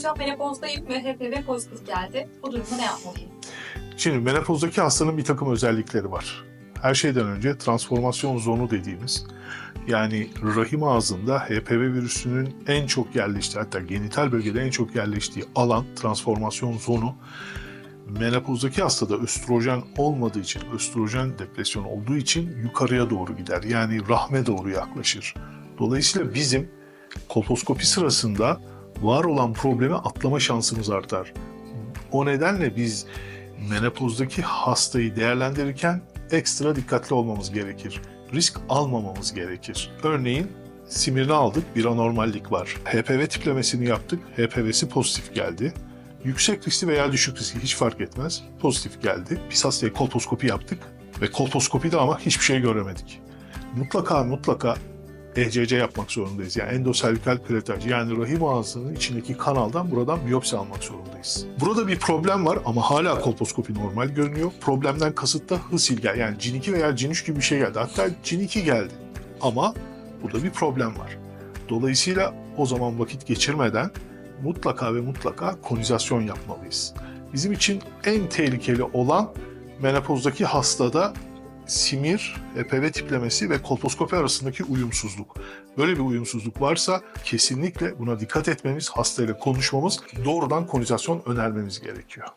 Hocam menopozdayım ve HPV pozitif geldi. Bu durumda ne yapmalıyım? Şimdi menopozdaki hastanın bir takım özellikleri var. Her şeyden önce transformasyon zonu dediğimiz yani rahim ağzında HPV virüsünün en çok yerleştiği hatta genital bölgede en çok yerleştiği alan transformasyon zonu menopozdaki hastada östrojen olmadığı için, östrojen depresyon olduğu için yukarıya doğru gider. Yani rahme doğru yaklaşır. Dolayısıyla bizim kolposkopi sırasında var olan problemi atlama şansımız artar. O nedenle biz menopozdaki hastayı değerlendirirken ekstra dikkatli olmamız gerekir. Risk almamamız gerekir. Örneğin simirini aldık, bir anormallik var. HPV tiplemesini yaptık, HPV'si pozitif geldi. Yüksek riskli veya düşük riskli hiç fark etmez. Pozitif geldi. Biz hastaya kolposkopi yaptık ve kolposkopide ama hiçbir şey göremedik. Mutlaka mutlaka ECC yapmak zorundayız. Yani endoservikal küretaj yani rahim ağzının içindeki kanaldan buradan biyopsi almak zorundayız. Burada bir problem var ama hala kolposkopi normal görünüyor. Problemden kasıt da hısilgel yani cin2 veya cin3 gibi bir şey geldi. Hatta cin2 geldi. Ama burada bir problem var. Dolayısıyla o zaman vakit geçirmeden mutlaka ve mutlaka konizasyon yapmalıyız. Bizim için en tehlikeli olan menopozdaki hastada simir, HPV tiplemesi ve kolposkopi arasındaki uyumsuzluk. Böyle bir uyumsuzluk varsa kesinlikle buna dikkat etmemiz, hastayla konuşmamız, doğrudan konizasyon önermemiz gerekiyor.